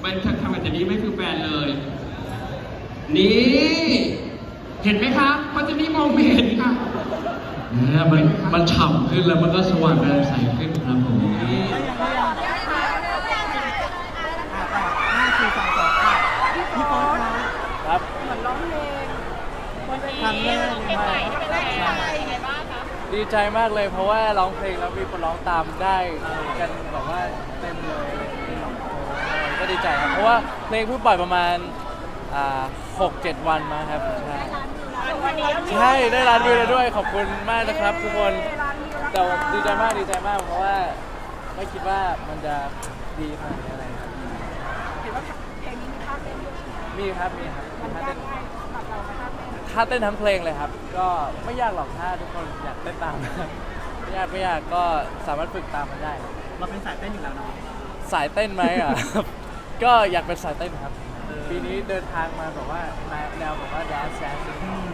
ไม่ทำแบบนี้ไม่คือแฟนเลย นี่ เห็นไหมครับเขาจะนี่มองไม่เห็นค่ะนะมันมันฉ่ำขึ้นแล้วมันก็สว่างกระใสขึ้นครับผมนี่ห้าสี่สองสองอะพี่โป๊ตครับครับครั้งแรกเลยไหมดีใจมากเลยเพราะว่าร้องเพลงแล้วมีคนร้องตามได้กันแบบว่าเต็มเลยก็ ดีใจครับ เพราะว่าเพลงเพิ่งปล่อยประมาณอ่าหกเจ็ดวันมาครับใช่ใช่ได้ร้านวิวแล้วด้วยขอบคุณมากนะครับ ทุกคนแต่ดีใจมากดีใจมาก เพราะว่าไม่คิดว่ามันจะดีขนาดนี้อะไรครับเห็นว่าเพลงนี้มีท่าเต้นด้วยมีครับมีครับมันท่ายาเต้นง่ายสำหรับเราไหมท่าเต้นท่าเต้นทั้งเพลงเลยครับ ก็ไม่ยากหรอกถ้าทุกคนอยากเต้นตามไม่ยากไม่ยากก็สามารถฝึกตามมันได้ครับเราเป็นสายเต้นอยู่แล้วเนาะสายเต้นไหมอะ ก็อยากเป็นสายเต้นครับ ปีนี้เดินทางมาแบบว่าแนวแนวแบบว่าแดนซ์แดนซ์อืม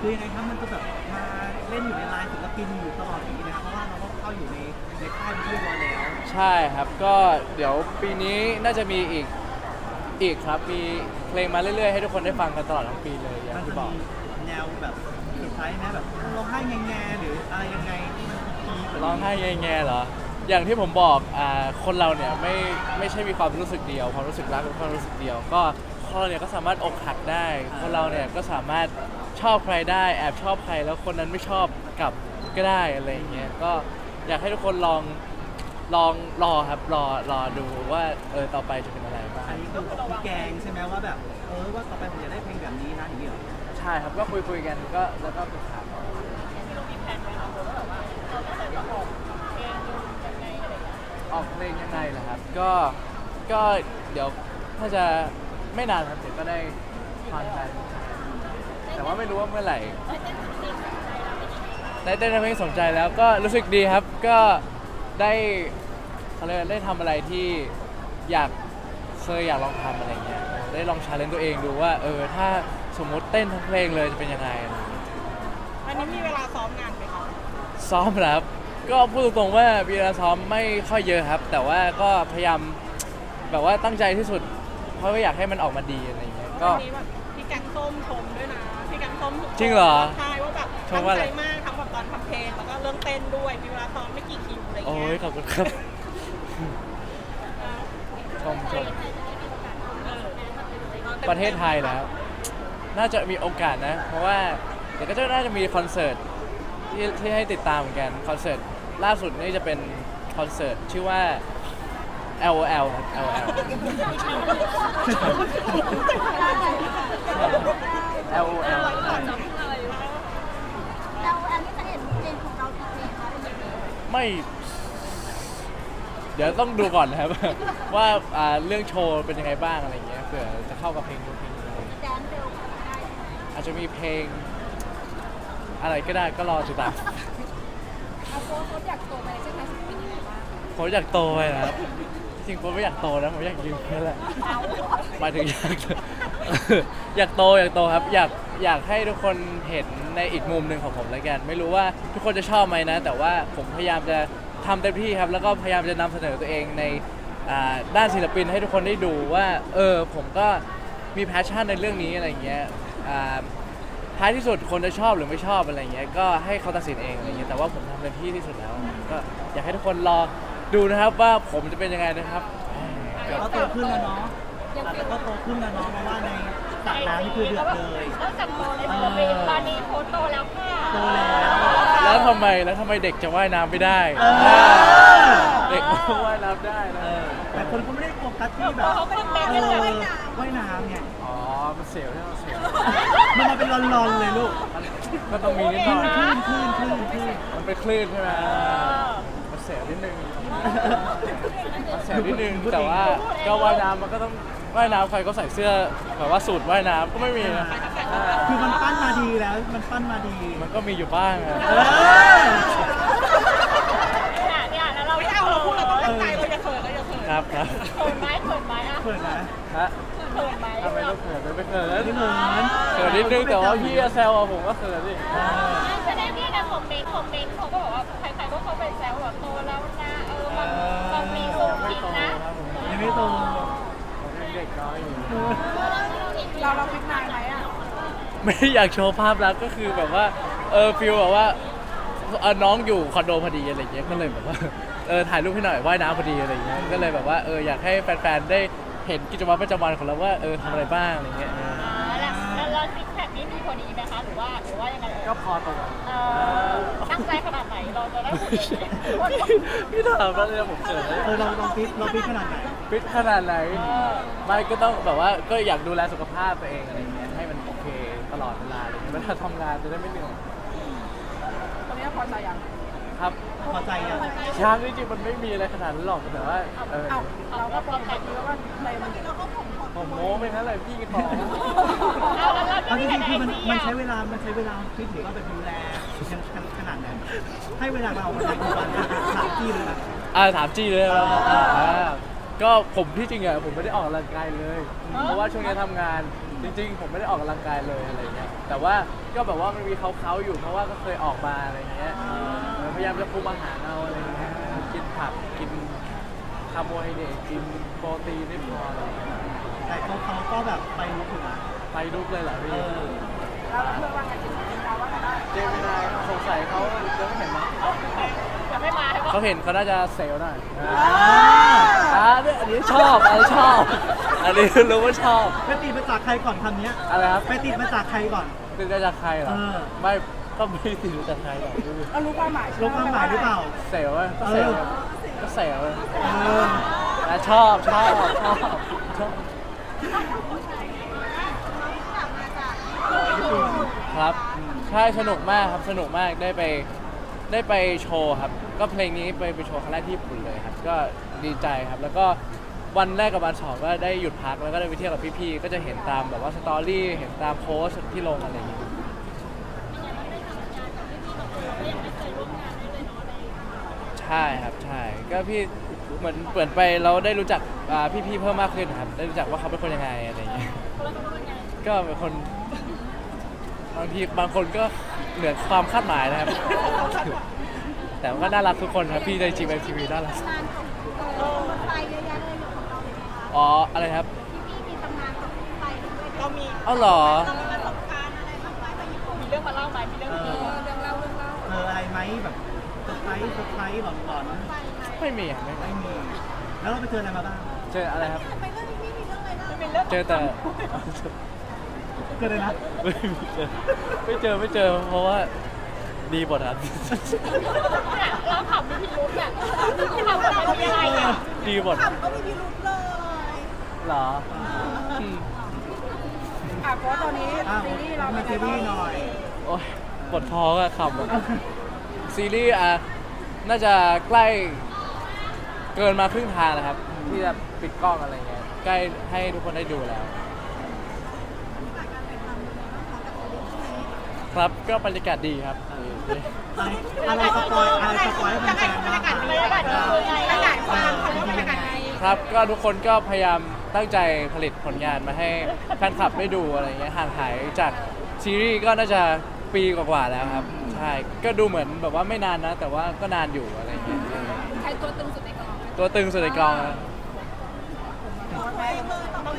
คือยังไงครับมันจะแบบมาเล่นอยู่ในไลน์ศิลปินอยู่ตลอดอย่างนี้นะครับเพราะว่าเราก็เข้าอยู่ในในค่ายเป็นที่เรียบร้อยแล้วใช่ครับก็เดี๋ยวปีนี้น่าจะมีอีกอีกครับมีเพลงมาเรื่อยๆให้ทุกคนได้ฟังกันตลอดทั้งปีเลยอย่างมันที่จะบอกมีแนวแบบเซอร์ไพรส์ไหมแบบร้องไห้แง่ๆหรืออะไรยังไงที่มันพีคๆร้องไห้แง่ๆเหรอ อย่างที่ผมบอกอ่าคนเราเนี่ยไม่ไม่ใช่มีความรู้สึกเดียว ความรู้สึกรักเป็นความรู้สึกเดียว ก็คนเราเนี่ยก็สามารถอกหักได้ คนเราเนี่ยก็สามารถชอบใครได้ แอบชอบใครแล้วคนนั้นไม่ชอบกลับก็ได้อะไรอย่างเงี้ยก็อยากให้ทุกคนลองลองรอครับรอรอดูว่าเออต่อไปจะเป็นอะไรบ้างอันนี้คือกับพี่แกงใช่ไหมว่าแบบเออว่าต่อไปผมจะได้เพลงแบบนี้นะอย่างนี้เหรอใช่ครับก็คุยคุยๆกันก็แล้วก็ปรึกษากันออก เพลงยังไงล่ะครับ ก็ก็เดี๋ยวถ้าจะไม่นานครับเดี๋ยวก็ได้ฟังกันแต่ว่าไม่รู้ว่าเมื่อไหร่ได้ได้ทำเพลงสนใจแล้วก็รู้สึกดีครับก็ได้เขาเรียกว่าได้ทำอะไรที่อยากเคยอยากลองทำอะไรเงี้ยได้ลองชาเลนจ์ตัวเองดูว่า เออถ้าสมมุติเต้นทั้งเพลงเลยจะเป็นยังไงอะไรเงี้ยอันนี้มีเวลาซ้อมงานไหมคะซ้อมแล้วครับ ก็พูดตรงๆว่ามีเวลาซ้อมไม่ค่อยเยอะครับ แต่ว่าก็พยายามแบบว่าตั้งใจที่สุด เพราะว่าอยากให้มันออกมาดีอะไรเงี้ยก็ วันนี้แบบพี่แกงส้มชมด้วยนะพี่แกงส้มจริงเหรอใช่ว่าแบบชตั้มงว่าอะใจไรมากทั้งแบบตอนทำเพลงแล้วก็เรื่องเต้นด้วยมีเวลาซ้อมไม่กี่คิวอะไรโอ้เงี้ยยขอบคุณครับชมชมเออประเทศไทยแล้ว น่าจะมีโอกาสนะ เพราะว่าเดี๋ยวก็จะน่าจะมีคอนเสิร์ตที่ที่ให้ติดตามเหมือนกันคอนเสิร์ต ล่าสุดนี่จะเป็นคอนเสิร์ตชื่อว่า L O L L O L L O L ใช่แล้วอันนี้จะเห็นเพลงของเรากี่เพลงคะในนี้ไม่ เดี๋ยวต้องดูก่อนนะครับ ว่าอ่าเรื่องโชว์เป็นยังไงบ้างอะไรเงี้ยเผื่อจะเข้ากับเพลงนู้นเพลงนี้อะไรเงี้ยแดนเร็วก็ได้อาจจะมีเพลง อะไรก็ได้ก็รอติดตาม เอาโค้ชอยากโตไปใช่ไหมเป็นยังไงบ้างผมอยากโตไปนะครับจริงๆผมไม่อยากโตนะผมอยากยืนแค่แหละหมายถึงอยาก อยากโตอยากโตครับ อยากอยากให้ทุกคนเห็นในอีกมุมหนึ่งของผมแล้วกัน ไม่รู้ว่าทุกคนจะชอบไหมนะ แต่ว่าผมพยายามจะทำเต็มที่ครับ แล้วก็พยายามจะนำเสนอตัวเองในอ่าด้านศิลปินให้ทุกคนได้ดูว่า เออผมก็มีแพชชั่นในเรื่องนี้อะไรอย่างเงี้ยอ่า ท้ายที่สุดคนจะชอบหรือไม่ชอบอะไรอย่างเงี้ยก็ให้เขาตัดสินเองอะไรเงี้ยแต่ว่าผมทำเต็มที่ที่สุดแล้ว ก็อยากให้ทุกคนรอดูนะครับว่าผมจะเป็นยังไงนะครับ ก็โตขึ้นแล้วเนาะแต่ก็โตขึ้นแล้วเนาะเพราะว่าในสระน้ำนี่คือเดือดเลยนอกจากโตในโมเมนต์ตอนนี้โค้ชโตแล้วค่ะโตแล้ว แล้วทำไมแล้วทำไมเด็กจะว่ายน้ำไม่ได้เออ เด็กว่ายน้ำได้เอนะอแต่คนก็ไม่ได้โฟกัสที่แบบเขาเป็นแบเอบอว่ายน้ำว่ายน้ำไงอ๋อ มันเสียวใช่ไหมมันเสียวมันมาเป็นรอนๆเลยลูกก็ต้องมีนิดหคน่อยลื่นคลื่นคลื่นคลื่นมันเป็นคลื่นใช่ไหมมันเสียวนิดนึงมันเสียวนิดนึงแต่ว่าก็ว่ายน้ำมันก็ต้องว่ายน้ำใครก็ใส่เสื้อแบบว่าสูตรว่ายน้ำก็ไม่มีนะอ่าคือมันปั้นมาดีแล้ว มันปั้นมาดี มันก็มีอยู่บ้างอะเออเนี่ยเนี่ยแล้วเราไม่เอาเราพูดเราต้องตั้งใจเราอย่าเขินเราอย่าเขินครับครับเขินไหมเขินไหมอะเปิดนะฮะ เขิไหม่เขินแล้วนิดนึงเขินนิดนึงแต่ว่าพี่แซวผมก็เขินดิแสดงพี่นะคอมเมนต์มเมนผมก็บอกว่าใครๆก็เขาไปแซวแบบโตแล้วนะเออบางบางมีโตผิดนะยังไม่โตเด็กน้อยเราเราพิจารณาไหมอะไม่อยากโชว์ภาพลักษณ์ก็คือแบบว่าเออฟิลแบบว่าเออน้องอยู่คอนโดพอดีอะไรเงี้ยก็เลยแบบว่าเออถ่ายรูปให้หน่อยว่ายน้ำพอดีอะไรเงี้ยก็เลยแบบว่าเอออยากให้แฟนๆได้ เห็นกิจวัตรประจำวันของเราว่าเออทำอะไรบ้างอะไรเงี้ยเออแล้วแล้วแล้วซิกแพคนี้มีพอดีไหมคะหรือว่าหรือว่ายังไงเอ่ยก็พอตัวเออตั้งใจขนาดไหนเราจะได้พี่ถามแล้วเนี่ยผมเกิดเออเราเราฟิตเราฟิตขนาดไหนฟิตขนาดไหนไม่ก็ต้องแบบว่าก็อยากดูแลสุขภาพตัวเองอะไรเงี้ยให้มันโอเคตลอดเวลาอะไรเงี้ยเวลาทำงานจะได้ไม่เหนื่อยตอนนี้พอใจยังครับพอใจยัง ช้างจริงๆมันไม่มีอะไรขนาดนั้นหรอกแต่ว่าเออ เราก็พอใจดีว่า นั่นแหละพี่ของเอาแล้วแล้วเอาจที่ริงๆคือมันมันใช้เวลา มันใช้เวลาฟิตหรือว่าแบบดูแลขนาดไหนให้เวลาเราในวันสามที่เลยนะอ่าถามจีเลยครับอ่าก็ผมที่จริงอะผมไม่ได้ออกกำลังกายเลย เพราะว่าช่วงนี้ทำงานจริง ๆ ผมไม่ได้ออกกำลังกายเลยอะไรเงี้ยแต่ว่าก็แบบว่ามันมีเขาๆอยู่ เพราะว่าก็เคยออกมาอะไรเงี้ยเออพยายามจะคุมอาหารเอาอะไรเงี้ยกินผักกินาร์โบไฮเดรตกินโปรตีนไม่พออะไรเงี้ยแต่เขาเขาก็แบบไปรู้ถึงนะไปลุกเลยเหรอพี่เออเราเพื่อว่าไงจิตวิญญาณว่าไงได้เจมินายสงสัยเขายังไม่เห็นมั้งจะไม่มาให้ว่าเขาเห็นเขาน่าจะเซลล์หน่อยอ่าอ่าเนี่ยอันนี้ชอบอันนี้ชอบ อันนี้รู้ว่าชอบ ไปติดมาจากใครก่อนคำเนี้ยอะไรครับไปติดมาจากใครก่อน ติดมาจากใครเหรอ เออ ไม่ก็ไม่ติดมาจากใครหรอกพี่เรารู้ความหมายรู้ความหมายหรือเปล่า เซลล์อะก็เซลล์เออ ก็เซลล์เอออะชอบชอบชอบชอบครับใช่สนุกมากครับสนุกมากได้ไปได้ไปโชว์ครับ ก็เพลงนี้ไปไปโชว์ครั้งแรกที่ญี่ปุ่นเลยครับ ก็ดีใจครับ แล้วก็วันแรกกับวันสองก็ได้หยุดพักแล้วก็ได้ไปเที่ยวกับพี่ๆก็จะเห็นตามแบบว่าสตอรี่เห็นตามโพสต์ที่ลงอะไรอย่างเงี้ย ใช่ครับใช่ก็พี่เหมือนเปิดไปเราได้รู้จักอ่าพี่ๆเพิ่มมากขึ้นครับได้รู้จักว่าเขาเป็นคนยังไงอะไรอย่างเงี้ยก็เป็นคนบางทีบางคนก็เหนือความคาดหมายนะครับ แต่ว่าก็น่ารักทุกคนครับพี่ในจีเอ็มทีวีน่ารักงานของรถไฟเยอะแยะเลยของเราเลยนะคะอ๋ออะไรครับพี่มีตำนานของรถไฟด้วยเรามีเอ้าเหรอ เรามีประสบการณ์อะไรบ้างไหมไปญี่ปุ่นมีเรื่องมาเล่าไหมมีเรื่องเอมีอเรื่องเล่าเรื่องเล่าเจออะไรไหมแบบเซอร์ ไพรส์เซอร์ไพรส์หลอนหลอนไปไหมไม่มีอะไม่ๆไม่มีแล้วเราไปเจออะไรมาบ้างเจออะไรครับ ไปเรื่องนี้พี่มีเรื่องอะไรเล่าไม่เป็นเรื่องเจอแต่เจออะไรนะไม่เจอไม่เจอไม่เจอเพราะว่าดีหมดครับเนี่ยเราขับมีพิรุธเนี่ยที่เราจะเป็นยังไงอะดีหมดถามก็ไม่มีรุ้เลยเหรออืมอะเพราะตอนนี้อ้าวซีรีส์เรามาเป็นซีไงรีส์หบ้างน่อยโอ้ยปวดท้องอะขับอะซีรีส์อะ น่าจะใกล้เกินมาครึ่งทางแล้วครับ ที่จะปิดกล้องอะไรเงี้ยใกล้ให้ทุกคนได้ดูแล้ว ครับก็บรรยากาศดีครับดีอะไรอะไรสปอยอะไรสปอยให้แฟนๆบ้างค่ะบรรยากาศดีคือไงบรรยากาศความเขาเรียกว่าบรรยากาศไงครับก็ทุกคนก็พยายามตั้งใจผลิตผลงานมาให้แฟนคลับได้ดูอะไรเงี้ยห่างหายจากซีรีส์ก็น่าจะ ปีกว่าๆแล้วครับ ใช่ ก็ดูเหมือนแบบว่าไม่นานนะ แต่ว่าก็นานอยู่อะไรเงี้ย ใครตัวตึงสุดในกองตัวตึงสุดในกองอะ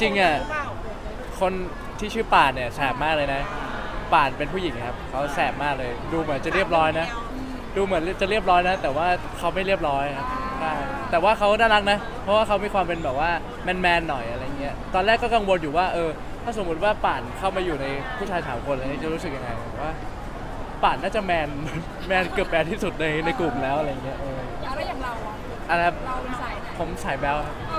จริงอะ คนที่ชื่อป่านเนี่ยแสบมากเลยนะ ป่านเป็นผู้หญิงครับ เขาแสบมากเลย ดูเหมือนจะเรียบร้อยนะ ดูเหมือนจะเรียบร้อยนะ แต่ว่าเขาไม่เรียบร้อยครับใช่แต่ว่าเขาน่ารักนะ เพราะว่าเขามีความเป็นแบบว่าแมนๆหน่อยอะไรเงี้ย ตอนแรกก็กังวลอยู่ว่าเออ ถ้าสมมุติว่าป่านเข้ามาอยู่ในผู้ชายสามคนเลยจะรู้สึกยังไงผมว่าป่านน่าจะแมนแมนเกือบแมนที่สุดในในกลุ่มแล้วอะไรเงี้ยเออแล้วอย่างเราอะอะไรครับเราเป็นสายไหนผมสายแบลครับเอ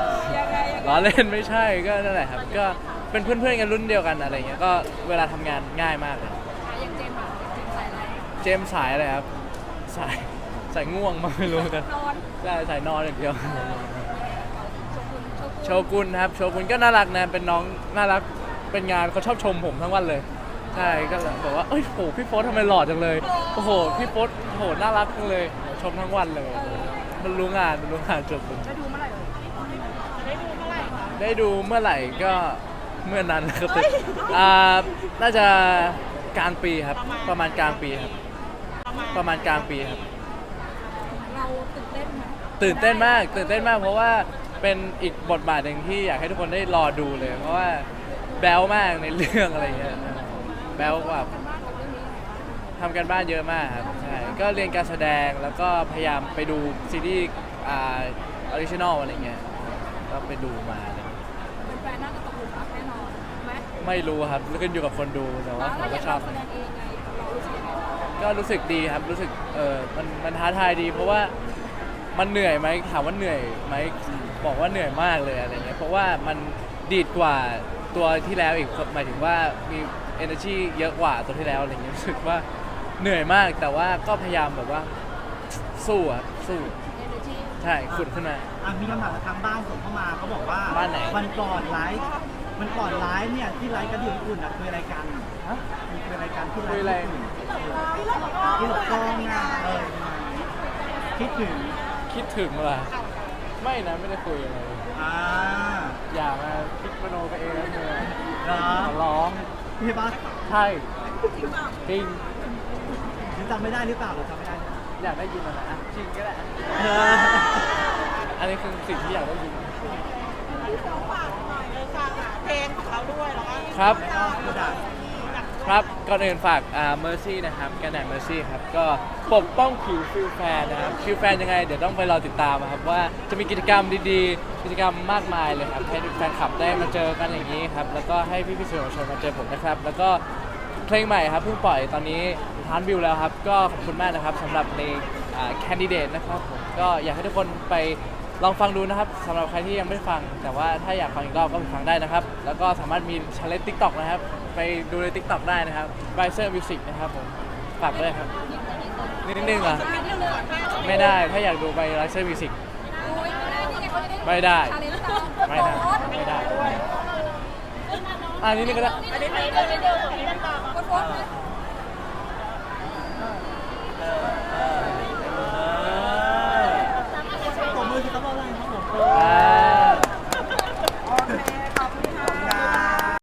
อยังไงยังไงล้อเล่นไม่ใช่ก็นั่นแหละครับ ก็เป็นเพื่อนๆกันรุ่นเดียวกันอะไรเงี้ยก็เวลาทำงานง่ายมากเลยอะอย่างเจมส์อะเจมส์สายอะไรเจมส์สายอะไรครับสายสายง่วงมากไม่รู้กัน นอน ใช่สายนอนอย่างเดียว โชกุนโชกุนโชกุนครับโชกุนก็น่ารักนะเป็นน้องน่ารักเป็นงานเขาชอบชมผมทั้งวันเลยใช่ก็เลยบอกว่าเอ้ยโหพี่โฟสทำไมหล่อจังเลยโอ้โหพี่โฟสโหน่ารักจังเลยชมทั้งวันเลย มันรู้งานมันรู้งานจนจะดูเมื่อไหร่เอ่ยได้ดูเมื่อไหร่คะได้ดูเมื่อไหร่ก็เมื่อนั้นนะครับอ่าน่าจะกลางปีครับ ประมาณกลางปีครับ ประมาณกลางปีครับ เราตื่นเต้นไหมตื่นเต้นมากตื่นเต้นมากเพราะว่า เป็นอีกบทบาทหนึ่งที่อยากให้ทุกคนได้รอดูเลย เพราะว่าแบ๊วมากในเรื่องอะไรเงี้ยแบ๊วกว่าทำกันบ้านเยอะมากครับใช่ก็เรียนการแสดงแล้วก็พยายามไปดูซีรีส์อ่าออริจินอลอะไรเงี้ยก็ไปดูมาอะไรเงี้ยเป็นแฟนน่าจะตกหลุมรักแน่นอนไหมไม่รู้ครับขึ้นอยู่กับคนดูแต่ว่าแล้วผมเราอก็ยากชอบแสดงเองไงเรารู้สึกยังไงบ้างก็รู้สึกดีครับรู้สึกเออมันมันท้าทายดี เพราะว่ามันเหนื่อยไหมถามว่าเหนื่อยไหม บอกว่าเหนื่อยมากเลยอะไรเงี้ยเพราะว่ามันดีดกว่าตัวที่แล้วอีกหมายถึงว่ามี energy เยอะกว่าตัวที่แล้วอะไรเงี้ยรู้สึกว่าเหนื่อยมากแต่ว่าก็พยายามแบบว่าสู้อะสู้ energy ใช่ขุดขึ้นมาอะมีคำถามจากทางบ้านส่งเข้ามาเขาบอกว่าบ้านไหน วันก่อนไลฟ์มันก่อนไลฟ์เนี่ยที่ไลฟ์กันที่ญี่ปุ่นอะคุยอะไรกันฮะ มีคุยอะไรกันที่ไลคุยฟ์อะไรญี่ปุ่นที่หลบกล้องอะเออคิดถึงคิดถึงว่ะ ไม่นะไม่ได้คุยอะไรเลยอ่าอยากมาคิดมโนไปเองแล้วเธอเหรอขอร้องพี่บ้าสใช่จริงหรือจำไม่ได้หรือเปล่าหรือจำไม่ได้อยากได้ยินมันนะอะจริงก็ได้อะเอออันนี้คือสิ่งที่อยากได้ยินเพลงของเราด้วยแล้วก็ครับกระดาษ ครับก่อนอื่นฝากอ่า Mercy นะครับกันแดด Mercy ครับก็ปกป้องผิวฟิลแฟนนะครับฟิลแฟนยังไง เดี๋ยวต้องไปรอติดตามนะครับว่าจะมีกิจกรรมดีๆ กิจกรรมมากมายเลยครับให้แฟนคลับได้มาเจอกันอย่างนี้ครับแล้วก็ให้พี่ๆสื่อมวลชนมาเจอผมนะครับ แล้วก็เพลงใหม่ครับเพิ่งปล่อยตอนนี้ทานวิวแล้วครับ ก็ขอบคุณมากนะครับสำหรับในแคนดิเดตนะครับผมก็อยากให้ทุกคนไปลองฟังดูนะครับสำหรับใครที่ยังไม่ฟัง แต่ว่าถ้าอยากฟังอีกรอบก็ไปฟังได้นะครับ แล้วก็สามารถมีช l เลน g ์ TikTok นะครับ ไปดูใน t ิ k t o กได้นะครับ b i c e r Music นะครับผม ฝากด้วยครับ นิดนึงเหรอ ไม่ได้ ถ้าอยากดู b i c e r Music ไม่ได้ ไม่ได้ ไม่ได้ อันนี้นี่ก็ได้ อันนี้ดอคนโพสไมือสิครับอะไรครับผม